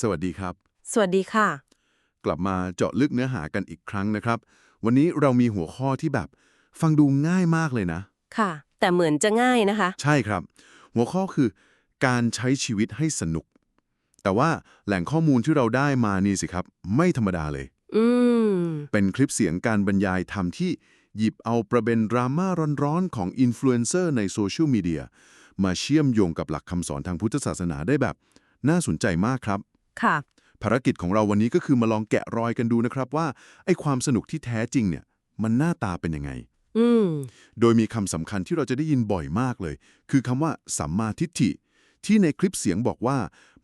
สวัสดีครับ สวัสดีค่ะ กลับมาเจาะลึกเนื้อหากันอีกครั้งนะครับ วันนี้เรามีหัวข้อที่แบบ ฟังดูง่ายมากเลยนะ ค่ะ แต่เหมือนจะง่ายนะคะ ใช่ครับ หัวข้อคือ การใช้ชีวิตให้สนุก แต่ว่าแหล่งข้อมูลที่เราได้มานี่สิครับ ไม่ธรรมดาเลย อืม เป็นคลิปเสียงการบรรยายธรรมที่หยิบเอาประเด็นดราม่าร้อนๆ ของอินฟลูเอนเซอร์ในโซเชียลมีเดียมาเชื่อมโยงกับหลักคำสอนทางพุทธศาสนาได้แบบ น่าสนใจมากครับ ค่ะ ภารกิจของเราวันนี้ก็คือมาลองแกะรอยกันดูนะครับว่าไอ้ความสนุกที่แท้จริงเนี่ยมันหน้าตาเป็นยังไง อืม โดยมีคำสำคัญที่เราจะได้ยินบ่อยมากเลย คือคำว่าสัมมาทิฏฐิ ที่ในคลิปเสียงบอกว่า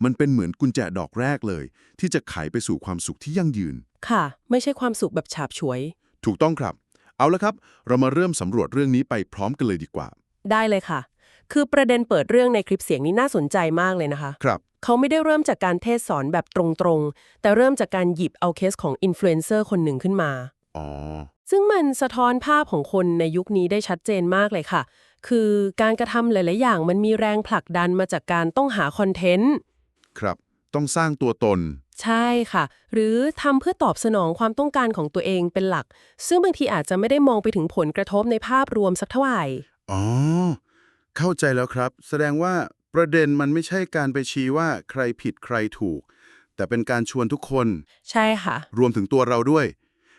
มันเป็นเหมือนกุญแจดอกแรกเลย ที่จะไขไปสู่ความสุขที่ยั่งยืน ค่ะ ไม่ใช่ความสุขแบบฉาบฉวย ถูกต้องครับ เอาละครับ เรามาเริ่มสำรวจเรื่องนี้ไปพร้อมกันเลยดีกว่า ได้เลยค่ะ คือประเด็นเปิดเรื่องในคลิปเสียงนี้น่าสนใจมากเลยนะคะ ครับ เขาไม่ได้เริ่มจากการเทศสอนแบบตรงๆ แต่เริ่มจากการหยิบเอาเคสของอินฟลูเอนเซอร์คนหนึ่งขึ้นมาอ๋อซึ่งมันสะท้อนภาพของคนในยุคนี้ได้ชัดเจนมากเลยค่ะ คือการกระทำหลาย ๆ อย่างมันมีแรงผลักดันมาจากการต้องหาคอนเทนต์ ครับ ต้องสร้างตัวตน ใช่ค่ะ หรือทำเพื่อตอบสนองความต้องการของตัวเองเป็นหลัก ซึ่งบางทีอาจจะไม่ได้มองไปถึงผลกระทบในภาพรวมสักเท่าไหร่ อ๋อ เข้าใจแล้วครับ แสดงว่า ประเด็นมันไม่ใช่การไปชี้ว่าใครผิดใครถูก แต่เป็นการชวนทุกคน ใช่ค่ะ รวมถึงตัวเราด้วย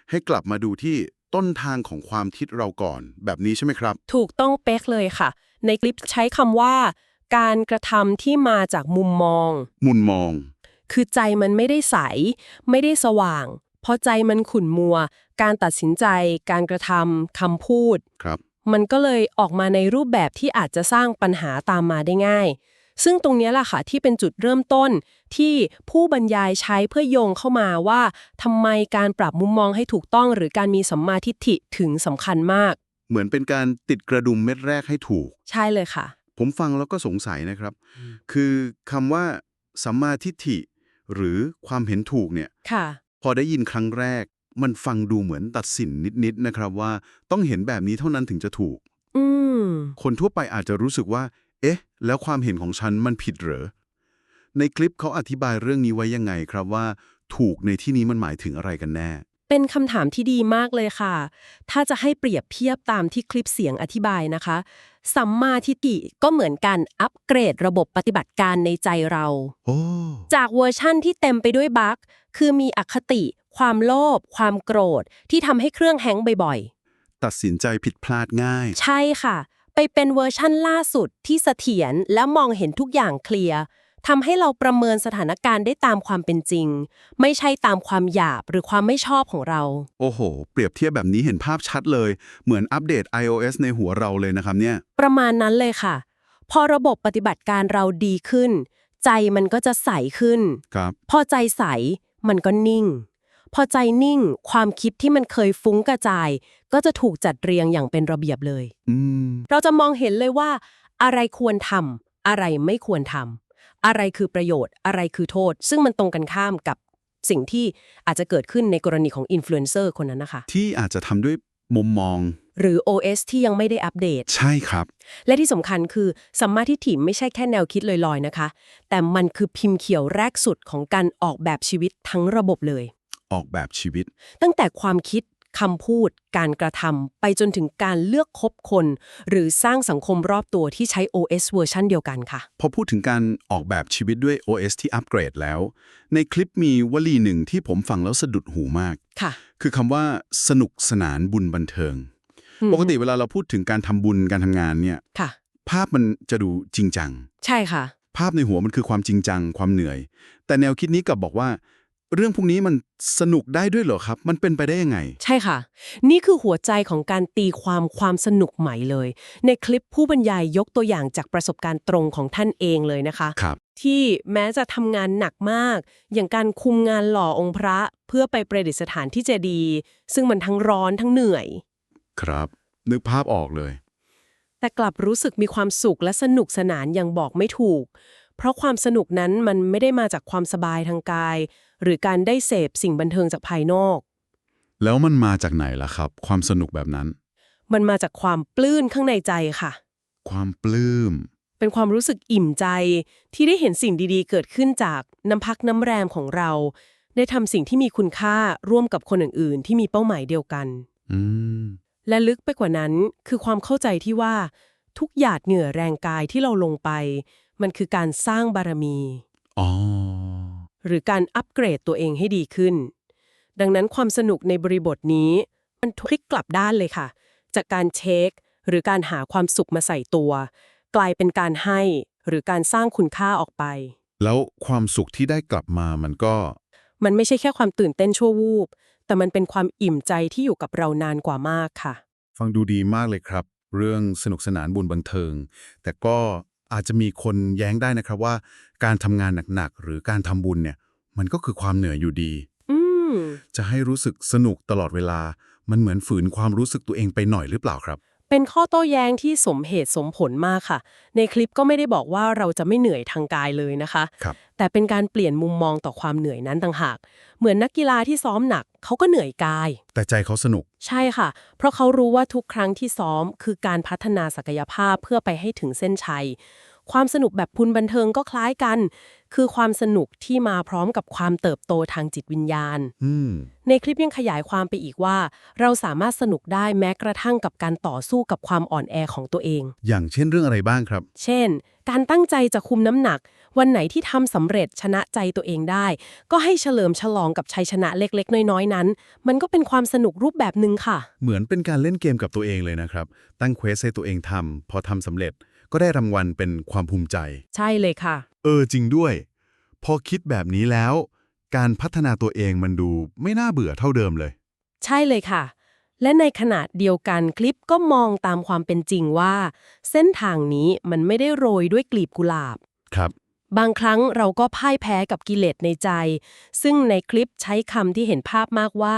ให้กลับมาดูที่ต้นทางของความคิดเราก่อน แบบนี้ใช่ไหมครับ ถูกต้องเป๊กเลยค่ะ ในคลิปใช้คำว่า การกระทำที่มาจากมุมมอง มุนมอง คือใจมันไม่ได้ใส ไม่ได้สว่าง เพราะใจมันขุ่นมัว การตัดสินใจ การกระทำคำพูด ครับ มันก็เลยออกมาในรูปแบบที่อาจจะสร้างปัญหาตามมาได้ง่าย ซึ่งตรงเนี้ยแหละค่ะที่เป็นจุดเริ่มต้นที่ผู้บรรยายใช้เพื่อโยงเข้ามาว่าทำไมการปรับมุมมองให้ถูกต้อง หรือการมีสัมมาทิฏฐิถึงสำคัญมาก เหมือนเป็นการติดกระดุมเม็ดแรกให้ถูก ใช่เลยค่ะ ผมฟังแล้วก็สงสัยนะครับ คือคำว่าสัมมาทิฏฐิ หรือความเห็นถูกเนี่ยค่ะพอได้ยินครั้งแรก มันฟังดูเหมือนตัดสินนิดๆนะครับว่าต้องเห็นแบบนี้เท่านั้นถึงจะถูก อืม คนทั่วไปอาจจะรู้สึกว่า เอ๊ะ แล้วความเห็นของฉันมันผิดเหรอ ในคลิปเขาอธิบายเรื่องนี้ไว้ยังไงครับว่า ถูกในที่นี้มันหมายถึงอะไรกันแน่ เป็นคำถามที่ดีมากเลยค่ะ ถ้าจะให้เปรียบเทียบตามที่คลิปเสียงอธิบายนะคะ สัมมาทิฏฐิก็เหมือนการอัปเกรดระบบปฏิบัติการในใจเรา โอ้ จากเวอร์ชั่นที่เต็มไปด้วยบั๊กคือมีอคติ ความโลภความโกรธที่ทำให้เครื่องแฮงก์บ่อยตัดสินใจผิดพลาดง่ายๆใช่ค่ะ ไปเป็นเวอร์ชั่นล่าสุดที่เสถียรและมองเห็นทุกอย่างเคลียร์ทำให้เราประเมินสถานการณ์ได้ตามความเป็นจริง ไม่ใช่ตามความหยาบหรือความไม่ชอบของเรา โอ้โห เปรียบเทียบแบบนี้เห็นภาพชัดเลย เหมือนอัปเดต iOS ในหัวเราเลยนะครับเนี่ย ประมาณนั้นเลยค่ะ พอระบบปฏิบัติการเราดีขึ้น ใจมันก็จะใสขึ้น ครับ พอใจใสมันก็นิ่ง พอใจนิ่ง ความคิดที่มันเคยฟุ้งกระจาย ก็จะถูกจัดเรียงอย่างเป็นระเบียบเลยอืมเราจะมองเห็นเลยว่า อะไรควรทำอะไรไม่ควรทำอะไรคือประโยชน์อะไรคือโทษ ซึ่งมันตรงกันข้ามกับสิ่งที่อาจจะเกิดขึ้นในกรณีของอินฟลูเอนเซอร์คนนั้นนะคะ ที่อาจจะทำด้วยมุมมอง หรือ OS ที่ยังไม่ได้อัปเดต ใช่ครับ และที่สำคัญคือสัมมาทิฏฐิไม่ใช่แค่แนวคิดลอยๆนะคะ แต่มันคือพิมพ์เขียวแรกสุดของการออกแบบชีวิตทั้งระบบเลย ออกแบบชีวิต ตั้งแต่ความคิดคำพูด การกระทำไปจนถึงการเลือกคบคน หรือสร้างสังคมรอบตัวที่ใช้ OS เวอร์ชันเดียวกันค่ะ พอพูดถึงการออกแบบชีวิตด้วย OS ที่อัปเกรดแล้ว ในคลิปมีวลีหนึ่งที่ผมฟังแล้วสะดุดหูมากค่ะ คือคำว่าสนุกสนานบุญบันเทิง ปกติเวลาเราพูดถึงการทำบุญการทำงานเนี่ยค่ะ ภาพมันจะดูจริงจัง ใช่ค่ะ ภาพในหัวมันคือความจริงจัง ความเหนื่อย แต่แนวคิดนี้กลับบอกว่า เรื่องพวกนี้มันสนุกได้ด้วยเหรอครับ มันเป็นไปได้ยังไง ใช่ค่ะ นี่คือหัวใจของการตีความความสนุกใหม่เลย ในคลิปผู้บรรยายยกตัวอย่างจากประสบการณ์ตรงของท่านเองเลยนะคะ ครับ ที่แม้จะทำงานหนักมาก อย่างการคุมงานหล่อองค์พระ เพื่อไปประดิษฐานที่เจดีย์ซึ่งมันทั้งร้อนทั้งเหนื่อย ครับ นึกภาพออกเลย แต่กลับรู้สึกมีความสุขและสนุกสนานอย่างบอกไม่ถูก เพราะความสนุกนั้นมันไม่ได้มาจากความสบายทางกาย หรือการได้เสพสิ่งบันเทิงจากภายนอก แล้วมันมาจากไหนล่ะครับ ความสนุกแบบนั้น มันมาจากความปลื้นข้างในใจค่ะ ความปลื้ม เป็นความรู้สึกอิ่มใจที่ได้เห็นสิ่งดีๆ เกิดขึ้นจากน้ำพักน้ำแรมของเรา ได้ทำสิ่งที่มีคุณค่าร่วมกับคนอื่นๆ ที่มีเป้าหมายเดียวกัน อืม และลึกไปกว่านั้นคือความเข้าใจที่ว่า ทุกหยาดเหงื่อแรงกายที่เราลงไป มันคือการสร้างบารมี อ๋อ หรือการอัปเกรดตัวเองให้ดีขึ้น ดังนั้นความสนุกในบริบทนี้มันพลิกกลับด้านเลยค่ะ จากการเช็ค หรือการหาความสุขมาใส่ตัว กลายเป็นการให้หรือการสร้างคุณค่าออกไป แล้วความสุขที่ได้กลับมามันก็ มันไม่ใช่แค่ความตื่นเต้นชั่ววูบ แต่มันเป็นความอิ่มใจที่อยู่กับเรานานกว่ามากค่ะ ฟังดูดีมากเลยครับ เรื่องสนุกสนานบุญบันเทิง แต่ก็ อาจจะมีคนแย้งได้นะครับว่า การทำงานหนักๆหรือการทำบุญเนี่ย มันก็คือความเหนื่อยอยู่ดีอืมจะให้รู้สึกสนุกตลอดเวลา มันเหมือนฝืนความรู้สึกตัวเองไปหน่อยหรือเปล่าครับ เป็นข้อโต้แย้งที่สมเหตุสมผลมากค่ะ ในคลิปก็ไม่ได้บอกว่าเราจะไม่เหนื่อยทางกายเลยนะคะ ครับ แต่เป็นการเปลี่ยนมุมมองต่อความเหนื่อยนั้นต่างหาก เหมือนนักกีฬาที่ซ้อมหนักเขาก็เหนื่อยกาย แต่ใจเขาสนุก ใช่ค่ะ เพราะเขารู้ว่าทุกครั้งที่ซ้อมคือการพัฒนาศักยภาพเพื่อไปให้ถึงเส้นชัย ความสนุกแบบพุนบันเทิงก็คล้ายกัน คือความสนุกที่มาพร้อมกับความเติบโตทางจิตวิญญาณอืมในคลิปยังขยายความไปอีกว่า เราสามารถสนุกได้แม้กระทั่งกับการต่อสู้กับความอ่อนแอของตัวเอง อย่างเช่นเรื่องอะไรบ้างครับ เช่น การตั้งใจจะคุมน้ำหนัก วันไหนที่ทำสำเร็จชนะใจตัวเองได้ ก็ให้เฉลิมฉลองกับชัยชนะเล็กๆ น้อยๆ นั้น มันก็เป็นความสนุกรูปแบบหนึ่งค่ะ เหมือนเป็นการเล่นเกมกับตัวเองเลยนะครับ ตั้งเควสให้ตัวเองทำพอทำสำเร็จ ก็ได้รางวัลเป็นความภูมิใจ ใช่เลยค่ะ เออจริงด้วย พอคิดแบบนี้แล้ว การพัฒนาตัวเองมันดูไม่น่าเบื่อเท่าเดิมเลย ใช่เลยค่ะ และในขณะเดียวกันคลิปก็มองตามความเป็นจริงว่า เส้นทางนี้มันไม่ได้โรยด้วยกลีบกุหลาบ ครับ บางครั้งเราก็พ่ายแพ้กับกิเลสในใจ ซึ่งในคลิปใช้คำที่เห็นภาพมากว่า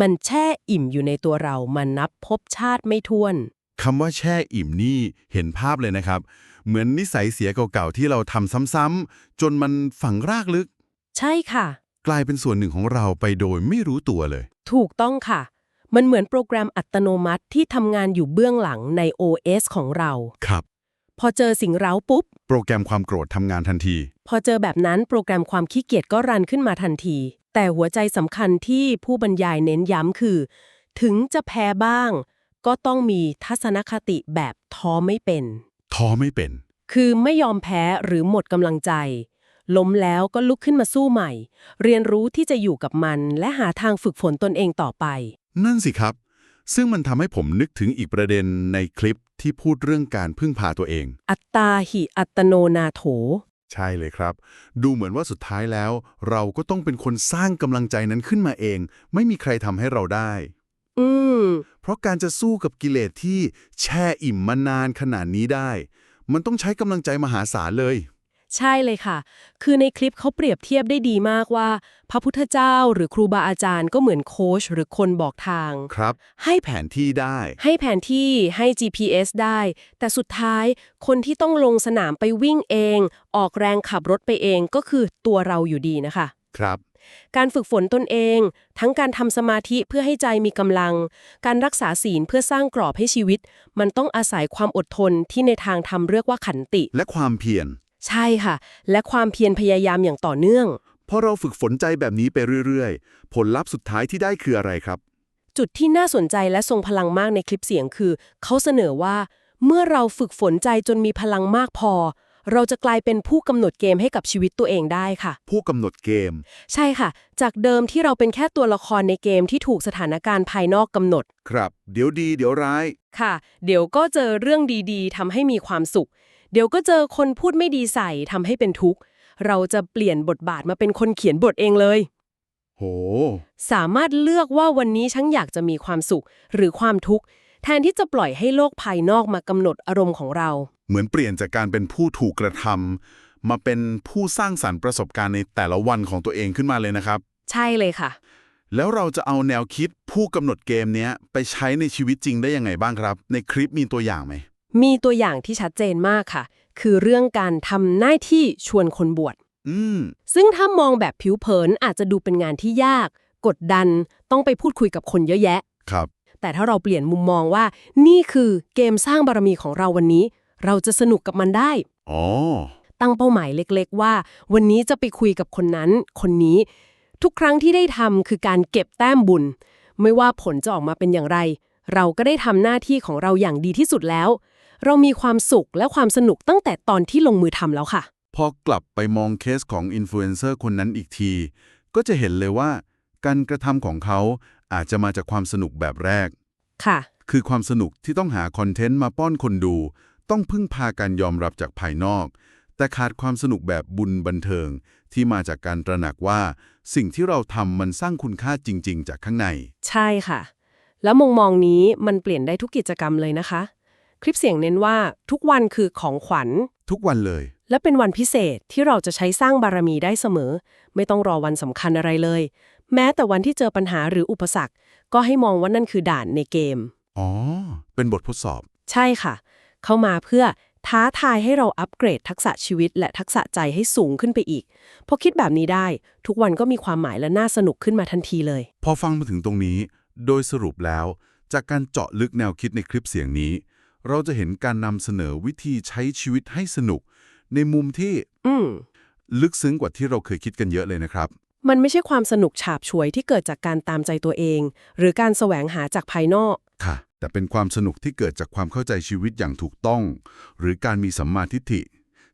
มันแช่อิ่มอยู่ในตัวเรามันนับพบชาติไม่ท้วน คำว่าแช่อิ่มนี่เห็นภาพเลยนะครับ เหมือนนิสัยเสียเก่าๆที่เราทำซ้ำๆจนมันฝังรากลึก ใช่ค่ะ กลายเป็นส่วนหนึ่งของเราไปโดยไม่รู้ตัวเลย ถูกต้องค่ะ มันเหมือนโปรแกรมอัตโนมัติที่ทำงานอยู่เบื้องหลังใน OS ของเรา ครับ พอเจอสิ่งเร้าปุ๊บ โปรแกรมความโกรธทำงานทันที พอเจอแบบนั้นโปรแกรมความขี้เกียจก็รันขึ้นมาทันที แต่หัวใจสำคัญที่ผู้บรรยายเน้นย้ำคือ ถึงจะแพ้บ้าง ก็ต้องมีทัศนคติแบบท้อไม่เป็น ท้อไม่เป็น คือไม่ยอมแพ้หรือหมดกำลังใจ ล้มแล้วก็ลุกขึ้นมาสู้ใหม่ เรียนรู้ที่จะอยู่กับมัน และหาทางฝึกฝนตนเองต่อไป นั่นสิครับ ซึ่งมันทำให้ผมนึกถึงอีกประเด็นในคลิปที่พูดเรื่องการพึ่งพาตัวเอง อัตตาหิอัตโนนาโถ ใช่เลยครับ ดูเหมือนว่าสุดท้ายแล้ว เราก็ต้องเป็นคนสร้างกำลังใจนั้นขึ้นมาเอง ไม่มีใครทำให้เราได้ อืม เพราะการจะสู้กับกิเลสที่แช่อิ่มมานานขนาดนี้ได้ มันต้องใช้กำลังใจมหาศาลเลย ใช่เลยค่ะ คือในคลิปเขาเปรียบเทียบได้ดีมากว่า พระพุทธเจ้าหรือครูบาอาจารย์ก็เหมือนโค้ชหรือคนบอกทาง ครับ ให้แผนที่ได้ ให้แผนที่ให้ GPS ได้ แต่สุดท้ายคนที่ต้องลงสนามไปวิ่งเอง ออกแรงขับรถไปเองก็คือตัวเราอยู่ดีนะคะ ครับ การฝึกฝนตนเอง ทั้งการทำสมาธิเพื่อให้ใจมีกำลัง การรักษาศีลเพื่อสร้างกรอบให้ชีวิต มันต้องอาศัยความอดทนที่ในทางธรรมเรียกว่าขันติ และความเพียร ใช่ค่ะ และความเพียรพยายามอย่างต่อเนื่อง พอเราฝึกฝนใจแบบนี้ไปเรื่อยๆ ผลลัพธ์สุดท้ายที่ได้คืออะไรครับ จุดที่น่าสนใจและทรงพลังมากในคลิปเสียงคือ เขาเสนอว่า เมื่อเราฝึกฝนใจจนมีพลังมากพอ เราจะกลายเป็นผู้กำหนดเกมให้กับชีวิตตัวเองได้ค่ะ ผู้กำหนดเกม ใช่ค่ะ จากเดิมที่เราเป็นแค่ตัวละครในเกมที่ถูกสถานการณ์ภายนอกกำหนด ครับ เดี๋ยวดีเดี๋ยวร้าย ค่ะ เดี๋ยวก็เจอเรื่องดีๆทำให้มีความสุข เดี๋ยวก็เจอคนพูดไม่ดีใส่ทำให้เป็นทุกข์ เราจะเปลี่ยนบทบาทมาเป็นคนเขียนบทเองเลย โห สามารถเลือกว่าวันนี้ฉันอยากจะมีความสุข หรือความทุกข์ แทนที่จะปล่อยให้โลกภายนอกมากำหนดอารมณ์ของเรา เหมือนเปลี่ยนจากการเป็นผู้ถูกกระทำมาเป็นผู้สร้างสรรค์ประสบการณ์ในแต่ละวันของตัวเองขึ้นมาเลยนะครับ ใช่เลยค่ะ แล้วเราจะเอาแนวคิดผู้กำหนดเกมเนี้ยไปใช้ในชีวิตจริงได้ยังไงบ้างครับ ในคลิปมีตัวอย่างไหมมีตัวอย่างที่ชัดเจนมากค่ะ คือเรื่องการทำหน้าที่ชวนคนบวชอืมซึ่งถ้ามองแบบผิวเผินอาจจะดูเป็นงานที่ยาก กดดันต้องไปพูดคุยกับคนเยอะแยะ ครับ แต่ถ้าเราเปลี่ยนมุมมองว่า นี่คือเกมสร้างบารมีของเราวันนี้ เราจะสนุกกับมันได้ อ๋อ ตั้งเป้าหมายเล็กๆ ว่า วันนี้จะไปคุยกับคนนั้น คนนี้ ทุกครั้งที่ได้ทำคือการเก็บแต้มบุญ ไม่ว่าผลจะออกมาเป็นอย่างไร เราก็ได้ทำหน้าที่ของเราอย่างดีที่สุดแล้ว เรามีความสุขและความสนุกตั้งแต่ตอนที่ลงมือทำแล้วค่ะ พอกลับไปมองเคสของอินฟลูเอนเซอร์คนนั้นอีกที ก็จะเห็นเลยว่า การกระทำของเขา อาจจะมาจากความสนุกแบบแรก ค่ะ คือความสนุกที่ต้องหาคอนเทนต์มาป้อนคนดู ต้องพึ่งพาการยอมรับจากภายนอก แต่ขาดความสนุกแบบบุญบันเทิง ที่มาจากการตระหนักว่า สิ่งที่เราทำมันสร้างคุณค่าจริง ๆ จากข้างใน ใช่ค่ะ แล้วมุมมองนี้มันเปลี่ยนได้ทุกกิจกรรมเลยนะคะ คลิปเสียงเน้นว่าทุกวันคือของขวัญ ทุกวันเลย และเป็นวันพิเศษที่เราจะใช้สร้างบารมีได้เสมอ ไม่ต้องรอวันสำคัญอะไรเลย แม้แต่วันที่เจอปัญหาหรืออุปสรรค ก็ให้มองว่านั่นคือด่านในเกม อ๋อ เป็นบททดสอบ ใช่ค่ะ เข้ามาเพื่อท้าทายให้เราอัปเกรดทักษะชีวิต และทักษะใจให้สูงขึ้นไปอีก พอคิดแบบนี้ได้ ทุกวันก็มีความหมายและน่าสนุกขึ้นมาทันทีเลย พอฟังมาถึงตรงนี้ โดยสรุปแล้ว จากการเจาะลึกแนวคิดในคลิปเสียงนี้ เราจะเห็นการนำเสนอวิธีใช้ชีวิตให้สนุก ในมุมที่ อืมลึกซึ้งกว่าที่เราเคยคิดกันเยอะเลยนะครับ มันไม่ใช่ความสนุกฉาบฉวยที่เกิดจากการตามใจตัวเอง หรือการแสวงหาจากภายนอก ค่ะ แต่เป็นความสนุกที่เกิดจากความเข้าใจชีวิตอย่างถูกต้อง หรือการมีสัมมาทิฏฐิ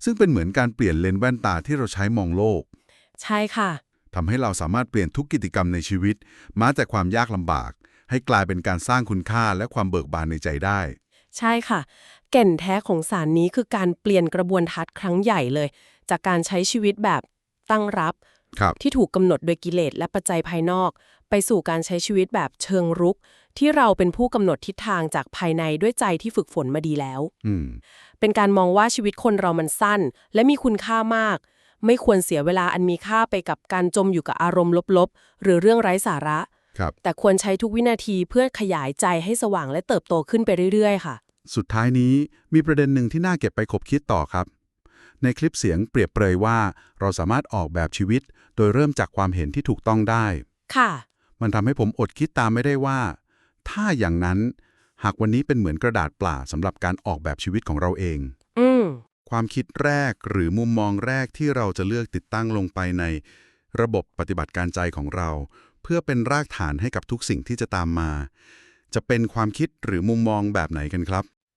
ซึ่งเป็นเหมือนการเปลี่ยนเลนส์แว่นตาที่เราใช้มองโลก ใช่ค่ะทำให้เราสามารถเปลี่ยนทุกกิจกรรมในชีวิต มาจากความยากลำบาก ให้กลายเป็นการสร้างคุณค่าและความเบิกบานในใจได้ ใช่ค่ะ แก่นแท้ของสารนี้คือการเปลี่ยนกระบวนทัศน์ครั้งใหญ่เลย จากการใช้ชีวิตแบบตั้งรับครับ ที่ถูกกำหนดโดยกิเลสและปัจจัยภายนอก ไปสู่การใช้ชีวิตแบบเชิงรุก ที่เราเป็นผู้กำหนดทิศทางจากภายในด้วยใจที่ฝึกฝนมาดีแล้วอืมเป็นการมองว่าชีวิตคนเรามันสั้น และมีคุณค่ามาก ไม่ควรเสียเวลาอันมีค่าไปกับการจมอยู่กับอารมณ์ลบๆ หรือเรื่องไร้สาระครับแต่ควรใช้ทุกวินาทีเพื่อขยายใจให้สว่างและเติบโตขึ้นไปเรื่อยๆ ค่ะ สุดท้ายนี้มีประเด็นหนึ่งที่น่าเก็บไปคบคิดต่อครับ ในคลิปเสียงเปรียบเปรยว่า เราสามารถออกแบบชีวิต โดยเริ่มจากความเห็นที่ถูกต้องได้ ค่ะ มันทำให้ผมอดคิดตามไม่ได้ว่า ถ้าอย่างนั้นหากวันนี้เป็นเหมือนกระดาษเปล่าสำหรับการออกแบบชีวิตของเราเอง อืมความคิดแรกหรือมุมมองแรกที่เราจะเลือกติดตั้งลงไปใน ระบบปฏิบัติการใจของเรา เพื่อเป็นรากฐานให้กับทุกสิ่งที่จะตามมา จะเป็นความคิดหรือมุมมองแบบไหนกันครับ